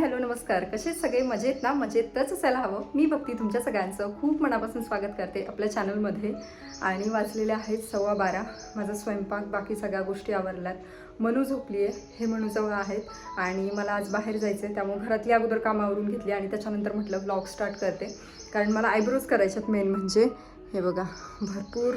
Hello नमस्कार. कसे सगळे? मजेत ना? मजेतच असायला हवं. मी भक्ती तुमच्या सगळ्यांचं खूप मनापासून स्वागत करते आपल्या चॅनलमध्ये. आणि वाचलेले आहेत सव्वा बारा. माझा स्वयंपाक बाकी सगळ्या गोष्टी आवरल्यात. मनू झोपली आहे हे मनूजवळ आहेत. आणि मला आज बाहेर जायचं आहे त्यामुळे घरातली अगोदर कामावरून घेतली आणि त्याच्यानंतर म्हटलं ब्लॉग स्टार्ट करते. कारण मला आयब्रोज करायच्यात मेन म्हणजे. हे बघा भरपूर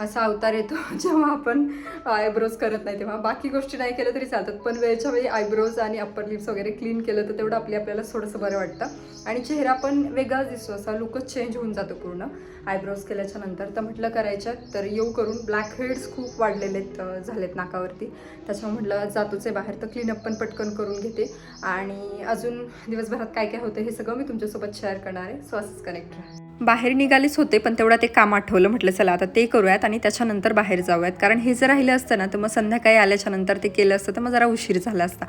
असा अवतार येतो जेव्हा आपण आयब्रोज करत नाही तेव्हा. बाकी गोष्टी नाही केलं तरी चालतात पण वेळच्या वेळी आयब्रोज आणि अप्पर लिप्स वगैरे क्लीन केलं तर तेवढं आपली आपल्याला थोडंसं बरं वाटतं. आणि चेहरा पण वेगळाच दिसतो असा लुकच चेंज होऊन जातो पूर्ण. आयब्रोज केल्याच्यानंतर तर म्हटलं करायच्या तर येऊ करून ब्लॅक हेड्स खूप वाढलेले आहेत, झालेत नाकावरती. त्याच्यामुळे म्हटलं जातोच आहे बाहेर. तर क्लीनअप पण पटकन करून घेते. आणि अजून दिवसभरात काय काय होतं हे सगळं मी तुमच्यासोबत शेअर करणार आहे. सो असंच कनेक्ट राहा. बाहेर निघालेच होते पण तेवढा ते काम आठवलं. म्हटलं चला आता ते करूयात आणि त्याच्यानंतर बाहेर जाऊयात. कारण हे जर राहिलं असतं ना तर मग संध्याकाळी आल्याच्यानंतर ते केलं असतं तर मग जरा उशीर झाला असता.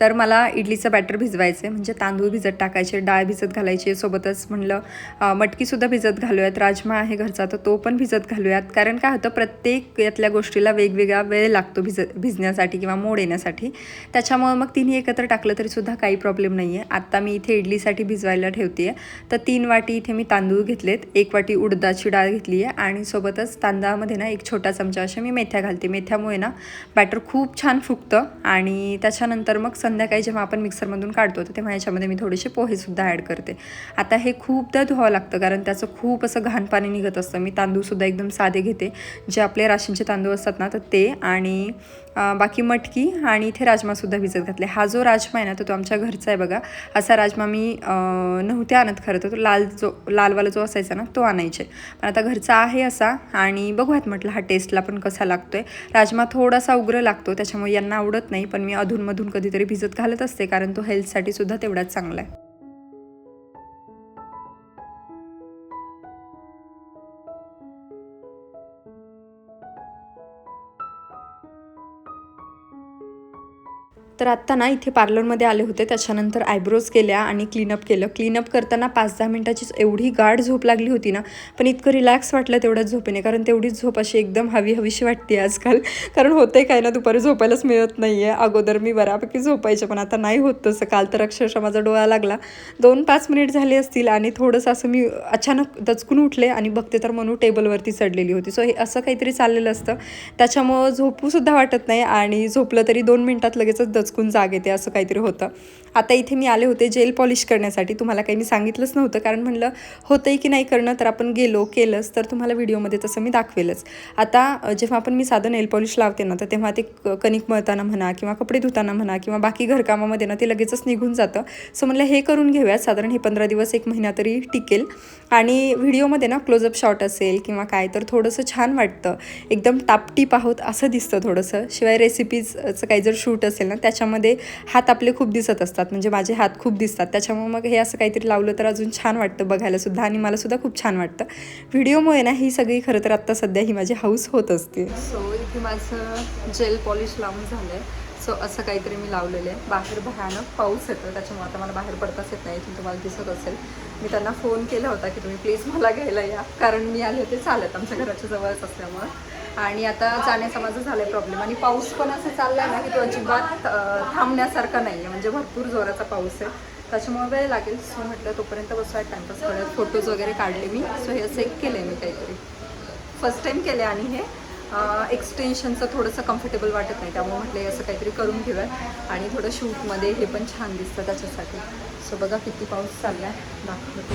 तर मला इडलीचं बॅटर भिजवायचं आहे म्हणजे तांदूळ भिजत टाकायचे डाळ भिजत घालायची सोबतच म्हणलं मटकीसुद्धा भिजत घालूयात राज राजमा आहे घरचा तर तो पण भिजत घालूयात. कारण काय होतं प्रत्येक यातल्या गोष्टीला वेगवेगळा वेळ लागतो भिज भिजण्यासाठी किंवा मोड येण्यासाठी. त्याच्यामुळं मग तिन्ही एकत्र टाकलं तरीसुद्धा काही प्रॉब्लेम नाही आहे आत्ता मी इथे इडलीसाठी भिजवायला ठेवते आहे तर तीन वाटी इथे मी तांदूळ घेतलेत. एक वाटी उडदाची डाळ घेतली आहे आणि सोबतच तांदळामध्ये ना एक छोटा चमचा अशा मी मेथ्या घालते. मेथ्यामुळे ना बॅटर खूप छान फुगतं. आणि त्याच्यानंतर मग संध्याकाळी जेव्हा आपण मिक्सरमधून काढतो तर तेव्हा याच्यामध्ये मी थोडेसे पोहेसुद्धा ॲड करते. आता हे खूपदा धुवावं लागतं कारण त्याचं खूप असं घाण पाणी निघत असतं. मी तांदूळसुद्धा एकदम साधे घेते. जे आपले राशींचे तांदूळ असतात ना तर ते आणि बाकी मटकी आणि इथे राजमासुद्धा भिजत घातले. हा जो राजमा आहे ना तो तो आमच्या घरचा आहे बघा. असा राजमा मी नव्हते आणत खरं तर. तो लाल जो लालवाला जो असायचा ना तो आणायचे. पण आता घरचा आहे असा आणि बघूयात म्हटलं हा टेस्टला पण कसा लागतो आहे राजमा थोडासा उग्र लागतो त्याच्यामुळे यांना आवडत नाही. पण मी अधूनमधून कधीतरी भिजत घालत असते कारण तो हेल्थसाठी सुद्धा तेवढाच चांगला आहे. तर आत्ता ना इथे पार्लरमध्ये आले होते. त्याच्यानंतर आयब्रोज केल्या आणि क्लीनअप केलं. क्लीनअप करताना पाच दहा मिनटाचीच एवढी गाढ झोप लागली होती ना. पण इतकं रिलॅक्स वाटलं तेवढ्याच झोपेने. कारण तेवढीच झोप अशी एकदम हवी हवीशी वाटते आजकाल. कारण होते काय ना दुपारी झोपायलाच मिळत नाही आहे अगोदर मी बऱ्यापैकी झोपायचे पण आता नाही होत तसं. काल तर अक्षरशः माझा डोळा लागला. दोन पाच मिनिट झाले असतील आणि थोडंसं असं मी अचानक दचकून उठले आणि बघते तर मनू टेबलवरती चढलेली होती. सो हे असं काहीतरी चाललेलं असतं. त्याच्यामुळं झोपूसुद्धा वाटत नाही आणि झोपलं तरी दोन मिनटात लगेचच दचकून जाग येते असं काहीतरी होतं. आता इथे मी आले होते जेल पॉलिश करण्यासाठी. तुम्हाला काही मी सांगितलंच नव्हतं. कारण म्हणलं होतंय की नाही करणं तर आपण गेलो केलंच तर तुम्हाला व्हिडिओमध्ये तसं मी दाखवेलच. आता जेव्हा आपण मी साधं नेल पॉलिश लावते ना तर तेव्हा ते कणिक मळताना म्हणा किंवा कपडे धुताना म्हणा किंवा बाकी घरकामामध्ये ना ते लगेचच निघून जातं. सो म्हणलं हे करून घेऊयात. साधारण हे पंधरा दिवस एक महिना तरी टिकेल. आणि व्हिडिओमध्ये ना क्लोजअप शॉट असेल किंवा काय तर थोडंसं छान वाटतं. एकदम टापटीप आहोत असं दिसतं थोडंसं. शिवाय रेसिपीजचं काही जर शूट असेल ना त्याच्यामध्ये हात आपले खूप दिसत असतात. म्हणजे माझे हात खूप दिसतात. त्याच्यामुळे मग हे असं काहीतरी लावलं तर अजून छान वाटतं बघायला सुद्धा आणि मला सुद्धा खूप छान वाटतं. व्हिडिओमुळे ना ही सगळी खरं तर आत्ता सध्या ही माझी हाऊस होत असते. सो इथे माझं जेल पॉलिश लावून झालं आहे सो असं काहीतरी मी लावलेलं आहे. बाहेर भयानक पाऊस येतो त्याच्यामुळे आता मला बाहेर पडताच येत नाही. तुम्हाला दिसत असेल. मी त्यांना फोन केला होता की तुम्ही प्लीज मला घ्यायला या. कारण मी आले होते चालत. आमच्या घराच्या जवळच असल्यामुळं. आणि आता जाण्याचा माझं झालं आहे प्रॉब्लेम आणि पाऊस पण असं चालला आहे ना की तो अजिबात थांबण्यासारखा नाही आहे म्हणजे भरपूर जोराचा पाऊस आहे. त्याच्यामुळे वेळ लागेल. सो म्हटलं तोपर्यंत बसूया टाइमपास करत फोटोज वगैरे काढले मी. सो हे असं एक केलं आहे मी काहीतरी. फर्स्ट टाईम केले आणि हे एक्सटेन्शनचं थोडंसं कम्फर्टेबल वाटत नाही. त्यामुळे म्हटलं हे असं काहीतरी करून घेऊया. आणि थोडं शूटमध्ये हे पण छान दिसतं त्याच्यासाठी. सो बघा किती पाऊस चालला आहे दाखवतो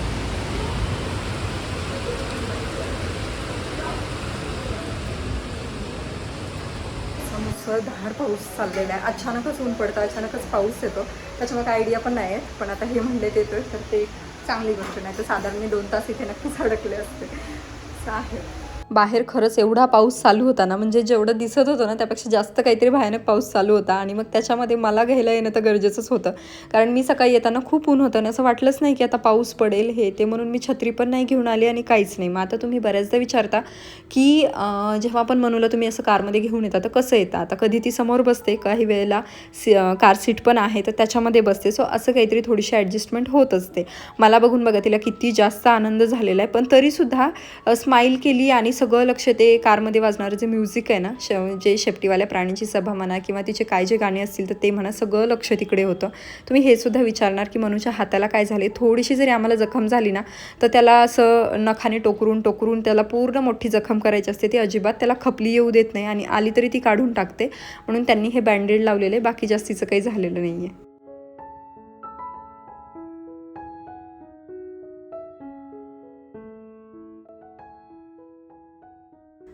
असा मुसळधार पाऊस चाललेला आहे. अचानकच ऊन पडतं अचानकच पाऊस येतो. त्याच्यामुळे काय आयडिया पण नाही आहे पण आता हे म्हणले येतोय तर ते चांगली गोष्ट. नाही तर साधारण मी दोन तास इथे नक्कीच अडकले असते. असं आहे. बाहेर खरंच एवढा पाऊस चालू होता ना म्हणजे जेवढं दिसत होतं ना त्यापेक्षा जास्त काहीतरी भयानक पाऊस चालू होता. आणि मग त्याच्यामध्ये मला घ्यायला येणं तर गरजेचंच होतं. कारण मी सकाळी येताना खूप ऊन होतं आणि असं वाटलंच नाही की आता पाऊस पडेल हे ते म्हणून मी छत्री पण नाही घेऊन आली आणि काहीच नाही. मग आता तुम्ही बऱ्याचदा विचारता की जेव्हा आपण मनूला तुम्ही असं कारमध्ये घेऊन येता तर कसं येतं? आता कधी ती समोर बसते काही वेळेला सी कार सीट पण आहे तर त्याच्यामध्ये बसते. सो असं काहीतरी थोडीशी ॲडजस्टमेंट होत असते. मला बघून बघा तिला किती जास्त आनंद झालेला आहे. पण तरीसुद्धा स्माईल केली आणि सगळं लक्ष ते कारमध्ये वाजणारं जे म्युझिक आहे ना श जे शेपटीवाल्या प्राण्यांची सभा म्हणा किंवा तिचे काय जे गाणे असतील तर ते म्हणा सगळं लक्ष तिकडे होतं. तुम्ही हे सुद्धा विचारणार की मनूच्या हाताला काय झाले थोडीशी जरी आम्हाला जखम झाली ना तर त्याला असं नखाने टोकरून टोकरून त्याला पूर्ण मोठी जखम करायची असते. ती अजिबात त्याला खपली येऊ देत नाही आणि आली तरी ती काढून टाकते. म्हणून त्यांनी हे बँडेड लावलेले बाकी जास्तीचं काही झालेलं नाही आहे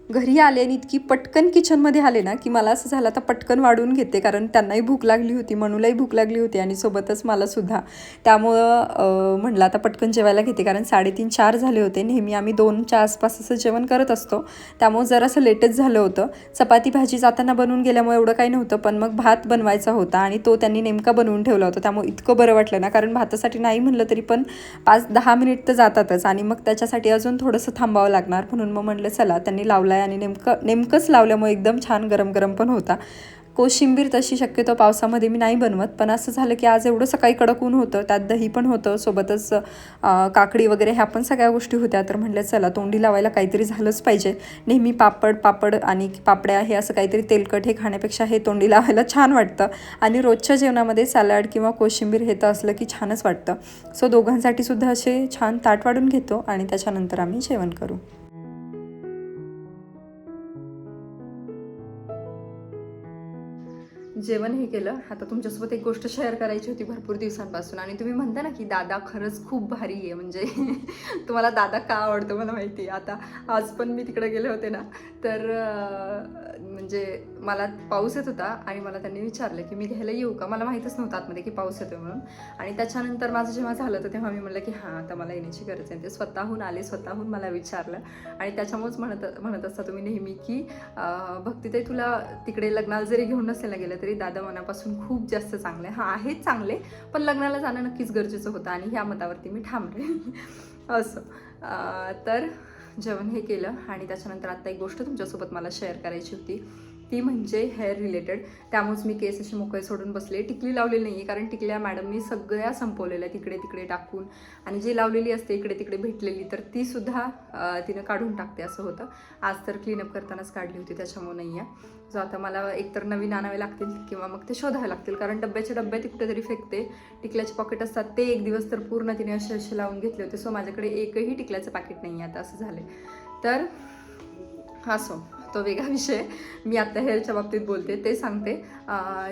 घरी आले आणि इतकी पटकन किचनमध्ये आले ना की मला असं झालं आता पटकन वाढून घेते कारण त्यांनाही भूक लागली होती मनूलाही भूक लागली होती आणि सोबतच मला सुद्धा. त्यामुळं म्हणलं आता पटकन जेवायला घेते कारण साडेतीन चार झाले होते. नेहमी आम्ही दोनच्या आसपास असं जेवण करत असतो. त्यामुळं जरासं लेटच झालं होतं. चपाती भाजी जाताना बनवून गेल्यामुळे एवढं काही नव्हतं पण मग भात बनवायचा होता आणि तो त्यांनी नेमका बनवून ठेवला होता. त्यामुळे इतकं बरं वाटलं ना कारण भातासाठी नाही म्हणलं तरी पण पाच दहा मिनिट तर जातातच आणि मग त्याच्यासाठी अजून थोडंसं थांबावं लागणार. म्हणून मग म्हणलं चला त्यांनी लावला आहे आणि नेमकं नेमकंच लावल्यामुळे एकदम छान गरम गरम पण होता. कोशिंबीर तशी शक्यतो पावसामध्ये मी नाही बनवत पण असं झालं की आज एवढं सकाळी कडक ऊन होतं त्यात दही पण होतं सोबतच काकडी वगैरे ह्या पण सगळ्या गोष्टी होत्या. तर म्हटलं चला तोंडी लावायला काहीतरी झालंच पाहिजे. नेहमी पापड पापड आणि पापड्या हे असं काहीतरी तेलकट हे खाण्यापेक्षा हे तोंडी लावायला छान वाटतं. आणि रोजच्या जेवणामध्ये सॅलड किंवा कोशिंबीर हे तर असलं की छानच वाटतं. सो दोघांसाठी सुद्धा असे छान ताट वाढून घेतो आणि त्याच्यानंतर आम्ही जेवण करू. जेवण हे केलं. आता तुमच्यासोबत एक गोष्ट शेअर करायची होती भरपूर दिवसांपासून. आणि तुम्ही म्हणता ना की दादा खरंच खूप भारी आहे. म्हणजे तुम्हाला दादा का आवडतो मला माहिती आहे. आता आज पण मी तिकडे गेले होते ना. तर म्हणजे मला पाऊस येत होता आणि मला त्यांनी विचारलं की मी घ्यायला येऊ का? मला माहीतच नव्हतं आतमध्ये की पाऊस येतो म्हणून. आणि त्याच्यानंतर माझं जेव्हा झालं तर तेव्हा मी म्हणलं की हां आता मला येण्याची गरज आहे. ते स्वतःहून आले स्वतःहून मला विचारलं. आणि त्याच्यामुळेच म्हणत म्हणत असता तुम्ही नेहमी की भक्तीताई तुला तिकडे लग्नाला जरी घेऊन नसेल गेलं तरी दादा मनापासून खूप जास्त चांगले. हां आहेत चांगले पण लग्नाला जाणं नक्कीच गरजेचं होतं आणि ह्या मतावरती मी ठामले असं. तर जेवण हे केलं आणि त्याच्यानंतर आत्ता एक गोष्ट तुमच्यासोबत मला शेअर करायची होती. ती म्हणजे हेअर रिलेटेड त्यामुळेच मी केस असे मोकळे सोडून बसले. टिकली लावलेली नाही आहे कारण टिकल्या मॅडमनी सगळ्या संपवलेल्या तिकडे तिकडे टाकून. आणि जी लावलेली असते इकडे तिकडे भेटलेली तर ती सुद्धा तिनं काढून टाकते असं होतं. आज तर क्लीनअप करतानाच काढली होती त्याच्यामुळे नाही आहे जो आता मला एकतर नवीन आणावे लागतील किंवा मग ते शोधावे लागतील कारण डब्याचे डब्या ती कुठेतरी फेकते. टिकल्याचे पॉकेट असतात ते एक दिवस तर पूर्ण तिने असे असे लावून घेतले होते. सो माझ्याकडे एकही टिकल्याचं पॅकेट नाही आहे आता असं झालं तर असो तो वेगळा विषय मी आत्ता हेअरच्या बाबतीत बोलते ते सांगते.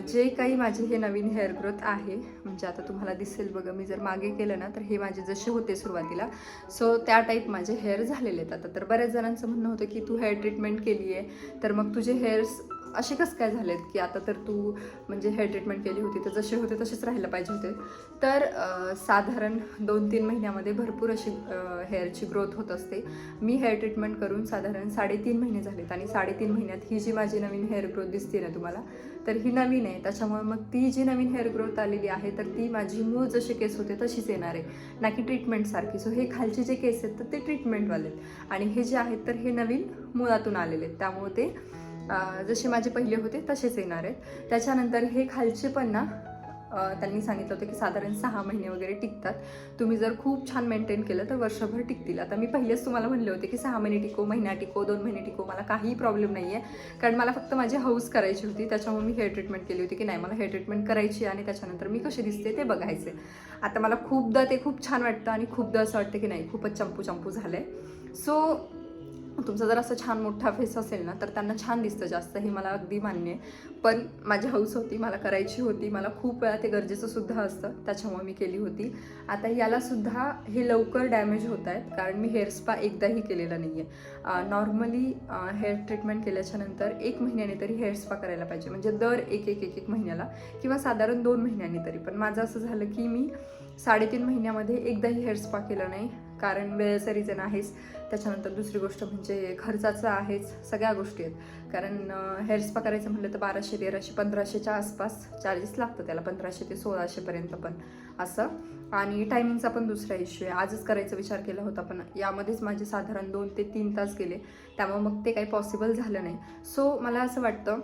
जे काही माझे हे नवीन हेअर ग्रोथ आहे म्हणजे आता तुम्हाला दिसेल बघा मी जर मागे केलं ना तर हे माझे जसे होते सुरुवातीला. सो त्या टाईप माझे हेअर झालेले आहेत आता. तर बऱ्याच जणांचं म्हणणं होतं की तू हेअर ट्रीटमेंट केली आहे तर मग तुझे हेअर्स असे कसं काय झालेत की आता तर तू म्हणजे हेअर ट्रीटमेंट केली होती तर जसे होते तसेच राहायला पाहिजे होते. तर साधारण दोन तीन महिन्यामध्ये भरपूर अशी हेअरची ग्रोथ होत असते. मी हेअर ट्रीटमेंट करून साधारण साडेतीन महिने झालेत आणि साडेतीन महिन्यात ही जी माझी नवीन हेअर ग्रोथ दिसते ना तुम्हाला तर ही नवीन आहे. त्याच्यामुळे मग ती जी नवीन हेअर ग्रोथ आलेली आहे तर ती माझी मूळ जसे केस होते तशीच येणार आहे. ना की ट्रीटमेंटसारखी सो हे खालचे जे केस आहेत तर ते ट्रीटमेंटवाले आहेत आणि हे जे आहेत तर हे नवीन मुळातून आलेले आहेत. त्यामुळे ते जसे माझे पहिले होते तसेच येणार आहेत. त्याच्यानंतर हे खालचे पण ना त्यांनी सांगितलं होतं की साधारण सहा महिने वगैरे टिकतात. तुम्ही जर खूप छान मेंटेन केलं तर वर्षभर टिकतील. आता मी पहिलेच तुम्हाला म्हणले होते की सहा महिने टिको महिना टिको दोन महिने टिको मला काही प्रॉब्लेम नाही आहे कारण मला फक्त माझी हाऊस करायची होती. त्याच्यामुळे मी हेअर ट्रीटमेंट केली होती की नाही मला हेअर ट्रीटमेंट करायची आणि त्याच्यानंतर मी कशी दिसते ते बघायचे. आता मला खूपदा ते खूप छान वाटतं आणि खूपदा असं वाटतं की नाही खूपच चंपू चंपू झालं आहे सो तुमचा जर असं छान मोठा फेस असेल ना तर त्यांना छान दिसतं जास्त हे मला अगदी मान्य आहे. पण माझी हौस होती मला करायची होती मला खूप वेळा ते गरजेचं सुद्धा असतं त्याच्यामुळे मी केली होती. आता यालासुद्धा हे लवकर डॅमेज होत आहेत कारण मी हेअर स्पा एकदाही केलेला नाही आहे नॉर्मली हेअर ट्रीटमेंट केल्याच्यानंतर एक महिन्याने तरी हेअर स्पा करायला पाहिजे म्हणजे दर एक एक एक एक महिन्याला किंवा साधारण दोन महिन्यांनी तरी. पण माझं असं झालं की मी साडेतीन महिन्यामध्ये एकदाही हेअर स्पा केलं नाही. कारण वेळेचं रिझन आहेच त्याच्यानंतर दुसरी गोष्ट म्हणजे खर्चाचं आहेच सगळ्या गोष्टी आहेत. कारण हेअर स्पा करायचं म्हटलं तर बाराशे तेराशे पंधराशेच्या आसपास चार्जेस लागतं त्याला पंधराशे ते सोळाशेपर्यंत पण असं. आणि टायमिंगचा पण दुसरा इश्यू आहे. आजच करायचा विचार केला होता पण यामध्येच माझे साधारण दोन ते तीन तास गेले. त्यामुळे मग ते काही पॉसिबल झालं नाही. सो मला असं वाटतं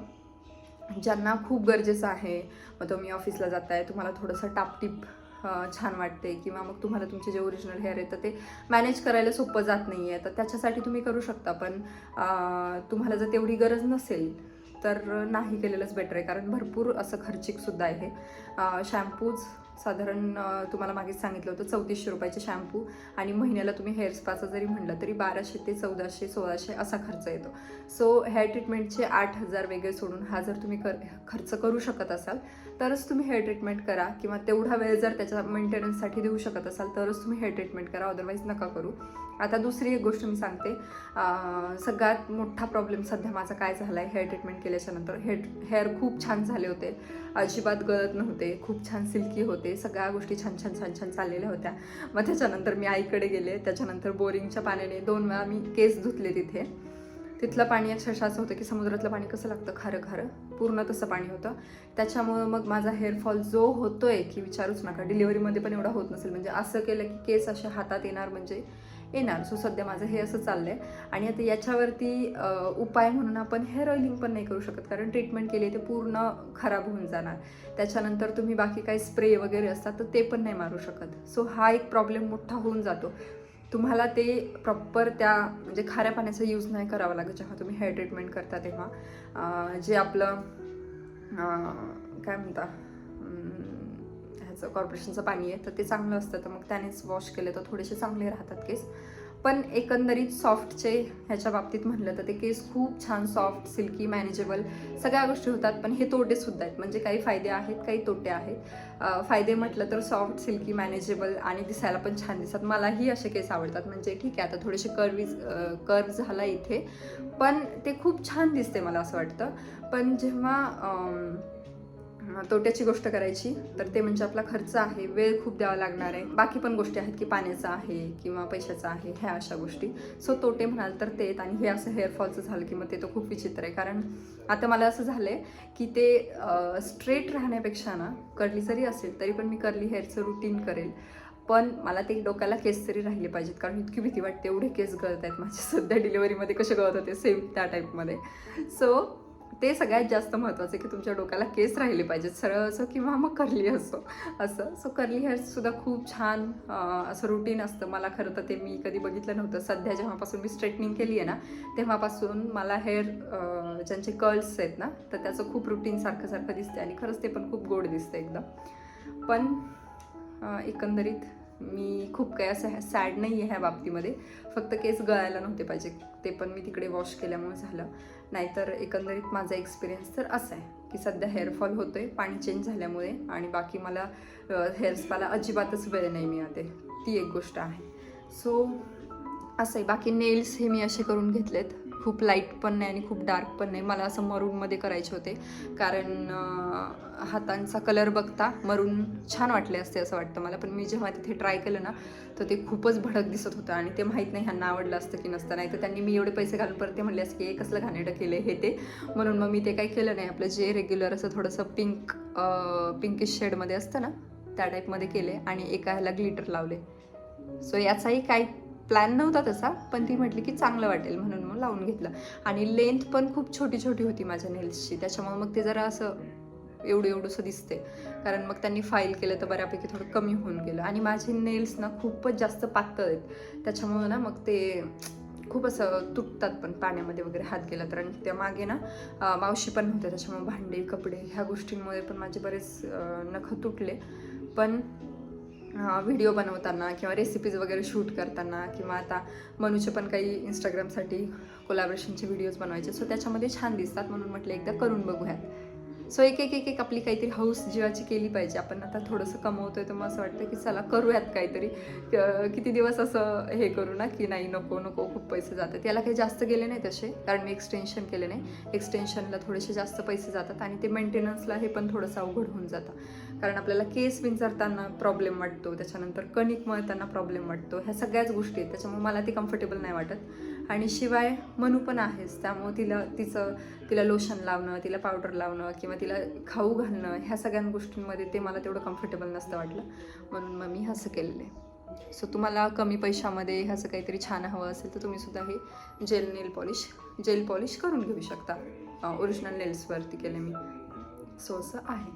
ज्यांना खूप गरजेचं आहे मग तुम्ही ऑफिसला जाताय तुम्हाला थोडंसं टापटीप छान वाटते किंवा मग तुम्हाला तुमचे जे ओरिजिनल हेअर आहे तर ते मॅनेज करायला सोपं जात नाही आहे तर त्याच्यासाठी तुम्ही करू शकता पण तुम्हाला जर तेवढी गरज नसेल तर नाही केलेलंच बेटर आहे. कारण भरपूर असं खर्चिकसुद्धा आहे. शॅम्पूज साधारण तुम्हाला मागेच सांगितलं होतं चौतीसशे रुपयाचे शॅम्पू आणि महिन्याला तुम्ही हेअर स्पाचा जरी म्हणलं तरी बाराशे ते चौदाशे सोळाशे असा खर्च येतो. सो हेअर ट्रीटमेंटचे आठ हजार वेगळे सोडून हा जर तुम्ही कर खर्च करू शकत असाल तरच तुम्ही हेअर ट्रीटमेंट करा किंवा तेवढा वेळ जर त्याच्या मेंटेनन्ससाठी देऊ शकत असाल तरच तुम्ही हेअर ट्रीटमेंट करा अदरवाईज नका करू. आता दुसरी एक गोष्ट मी सांगते. सगळ्यात मोठा प्रॉब्लेम सध्या माझा काय झाला आहे हेअर ट्रीटमेंट केल्याच्यानंतर. हेअर हेअर खूप छान झाले होते. अजिबात गळत नव्हते खूप छान सिल्की होते. सगळ्या गोष्टी छान छान छान छान चाललेल्या होत्या. मग त्याच्यानंतर मी आईकडे गेले. त्याच्यानंतर बोरिंगच्या पाण्याने दोन वेळा मी केस धुतले तिथे. तिथलं पाणी अक्षरशः असं होतं की समुद्रातलं पाणी कसं लागतं? खारं खारं. पूर्ण तसं पाणी होतं. त्याच्यामुळं मग माझा हेअरफॉल जो होतोय की विचारूच नका. डिलिव्हरीमध्ये पण एवढा होत नसेल. म्हणजे असं केलं की केस असे हातात येणार म्हणजे येणार. सो सध्या माझं हे असं चाललं आहे आणि आता याच्यावरती उपाय म्हणून आपण हेअर ऑइलिंग पण नाही करू शकत. कारण ट्रीटमेंट केली ते पूर्ण खराब होऊन जाणार. त्याच्यानंतर तुम्ही बाकी काही स्प्रे वगैरे असतात तर ते पण नाही मारू शकत. सो हा एक प्रॉब्लेम मोठा होऊन जातो. तुम्हाला ते प्रॉपर त्या म्हणजे खाऱ्या पाण्याचा यूज नाही करावा लागत जेव्हा तुम्ही हेअर ट्रीटमेंट करता तेव्हा. जे आपलं काय म्हणता? ह्याचं कॉर्पोरेशनचं पाणी आहे तर ते चांगलं असतं. तर मग त्यानेच वॉश केले तर थोडेसे चांगले राहतात केस पण एकंदरीत सॉफ्टचे ह्याच्या बाबतीत म्हणलं तर ते केस खूप छान सॉफ्ट सिल्की मॅनेजेबल सगळ्या गोष्टी होतात. पण हे तोटेसुद्धा आहेत. म्हणजे काही फायदे आहेत काही तोटे आहेत. फायदे म्हटलं तर सॉफ्ट सिल्की मॅनेजेबल आणि दिसायला पण छान दिसतात. मलाही असे केस आवडतात. म्हणजे ठीक आहे आता थोडेसे कर्वीज कर्व झाला इथे. पण ते खूप छान दिसते मला असं वाटतं. पण जेव्हा तोट्याची गोष्ट करायची तर ते म्हणजे आपला खर्च आहे वेळ खूप द्यावा लागणार आहे. बाकी पण गोष्टी आहेत की पाण्याचा आहे किंवा पैशाचा आहे ह्या अशा गोष्टी. सो तोटे म्हणाल तर ते आणि हे असं हेअरफॉलचं झालं की मग ते तर खूप विचित्र आहे. कारण आता मला असं झालं आहे की ते स्ट्रेट राहण्यापेक्षा ना कर्ली जरी असेल तरी पण मी कर्ली हेअरचं रुटीन करेल. पण मला ते डोक्याला केस तरी राहिले पाहिजेत कारण इतकी भीती वाटते एवढे केस गळत आहेत माझे. सध्या डिलिव्हरीमध्ये कसे गळत होते सेम त्या टाईपमध्ये सो ते सगळ्यात जास्त महत्त्वाचं की तुमच्या डोक्याला केस राहिले पाहिजेत. सरळ असो किंवा मग कर्ली असो. असं. सो कर्ली हेअर्ससुद्धा खूप छान असं रुटीन असतं. मला खरं तर ते मी कधी बघितलं नव्हतं. सध्या जेव्हापासून मी स्ट्रेटनिंग केली आहे ना तेव्हापासून मला हेअर ज्यांचे कर्ल्स आहेत ना तर त्याचं खूप रुटीन सारखं सारखं दिसते आणि खरंच ते पण खूप गोड दिसतं एकदम. पण एकंदरीत मी खूप काही असं सॅड नाही आहे ह्या बाबतीमध्ये. फक्त केस गळायला नव्हते पाहिजे. ते पण मी तिकडे वॉश केल्यामुळे झालं. नाहीतर एकंदरीत माझा एक्सपिरियन्स तर असा आहे की सध्या हेअरफॉल होतो आहे पाणी चेंज झाल्यामुळे आणि बाकी मला हेअर स्पाला अजिबातच वेळ नाही मिळते ती एक गोष्ट आहे. सो असं आहे. बाकी नेल्स हे मी असे करून घेतलेत. खूप लाइट पण नाही आणि खूप डार्क पण नाही. मला असं मरूनमध्ये करायचे होते. कारण हातांचा कलर बघता मरून छान वाटले असते असं वाटतं मला. पण मी जेव्हा तिथे ट्राय केलं ना तर ते खूपच भडक दिसत होतं आणि ते माहीत नाही ह्यांना आवडलं असतं की नसतं. नाही तर त्यांनी मी एवढे पैसे घालून परत ते म्हणले असते की हे कसलं घाणेडं केलं हे ते. म्हणून मग मी ते काही केलं नाही. आपलं जे रेग्युलर असं थोडंसं पिंक पिंकिश शेडमध्ये असतं ना त्या टाईपमध्ये केले आणि एका ह्याला ग्लिटर लावले. सो याचाही काही प्लॅन नव्हता तसा पण ती म्हटली की चांगलं वाटेल म्हणून मग लावून घेतलं. आणि लेंथ पण खूप छोटी छोटी होती माझ्या नेल्सची त्याच्यामुळे मग ते जरा असं एवढं एवढंसं दिसते कारण मग त्यांनी फाईल केलं तर बऱ्यापैकी थोडं कमी होऊन गेलं. आणि माझे नेल्स ना खूपच जास्त पातळ आहेत. त्याच्यामुळं ना मग ते खूप असं तुटतात पण पाण्यामध्ये वगैरे हात गेला तर. आणि त्या मागे ना मावशी पण होत्या. त्याच्यामुळे भांडे कपडे ह्या गोष्टींमुळे पण माझे बरेच नखं तुटले. पण व्हिडिओ बनवताना किंवा रेसिपीज वगैरे शूट करताना किंवा आता मनूचे पण काही इंस्टाग्रामसाठी कोलॅबरेशनचे व्हिडिओज बनवायचे. सो त्याच्यामध्ये छान दिसतात म्हणून म्हटलं एकदा करून बघूयात. सो एक एक एक एक आपली काहीतरी हौस जीवाची केली पाहिजे. आपण आता थोडंसं कमवतोय तर मग असं वाटतं की चला करूयात काहीतरी. किती दिवस असं हे करू ना की नाही नको नको खूप पैसे जातात. याला काही जास्त गेले नाही तसे कारण मी एक्सटेन्शन केले नाही. एक्सटेन्शनला थोडेसे जास्त पैसे जातात आणि ते मेंटेनन्सला हे पण थोडंसं अवघड होऊन जातं. कारण आपल्याला केस विंचरताना प्रॉब्लेम वाटतो. त्याच्यानंतर कणिक मळताना प्रॉब्लेम वाटतो. ह्या सगळ्याच गोष्टी आहेत. त्याच्यामुळे मला ते कम्फर्टेबल नाही वाटत. आणि शिवाय मनू पण आहेच. त्यामुळे तिला तिचं तिला लोशन लावणं तिला पावडर लावणं किंवा तिला खाऊ घालणं ह्या सगळ्या गोष्टींमध्ये ते मला तेवढं कम्फर्टेबल नसतं वाटलं. म्हणून मग मी असं केलेलं आहे. सो तुम्हाला कमी पैशामध्ये ह्याचं काहीतरी छान हवं असेल तर तुम्ही सुद्धा हे gel nail polish gel polish करून घेऊ शकता. ओरिजिनल नेल्सवरती केले मी. सो असं आहे.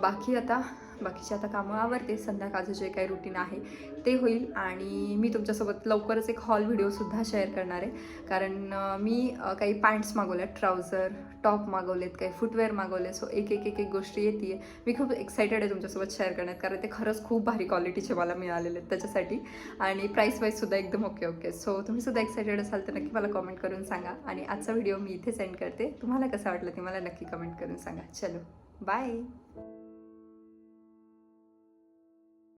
बाकी आता बाकीचे आता कामं आवडते संध्याकाळचं जे काही रुटीन आहे ते होईल आणि मी तुमच्यासोबत लवकरच एक हॉल व्हिडिओसुद्धा शेअर करणार आहे. कारण मी काही पॅन्ट्स मागवल्यात ट्राउझर टॉप मागवलेत काही फुटवेअर मागवले सो एक एक एक एक गोष्टी येते मी खूप एक्सायटेड आहे तुमच्यासोबत शेअर करण्यात कारण ते खरंच खूप भारी क्वालिटीचे मला मिळालेले आहेत त्याच्यासाठी. आणि प्राईस वाईजसुद्धा एकदम ओके ओके सो तुम्ही सुद्धा एक्सायटेड असाल तर नक्की मला कमेंट करून सांगा आणि आजचा व्हिडिओ मी इथे सेंड करते. तुम्हाला कसा वाटलं ते मला नक्की कमेंट करून सांगा. चलो बाय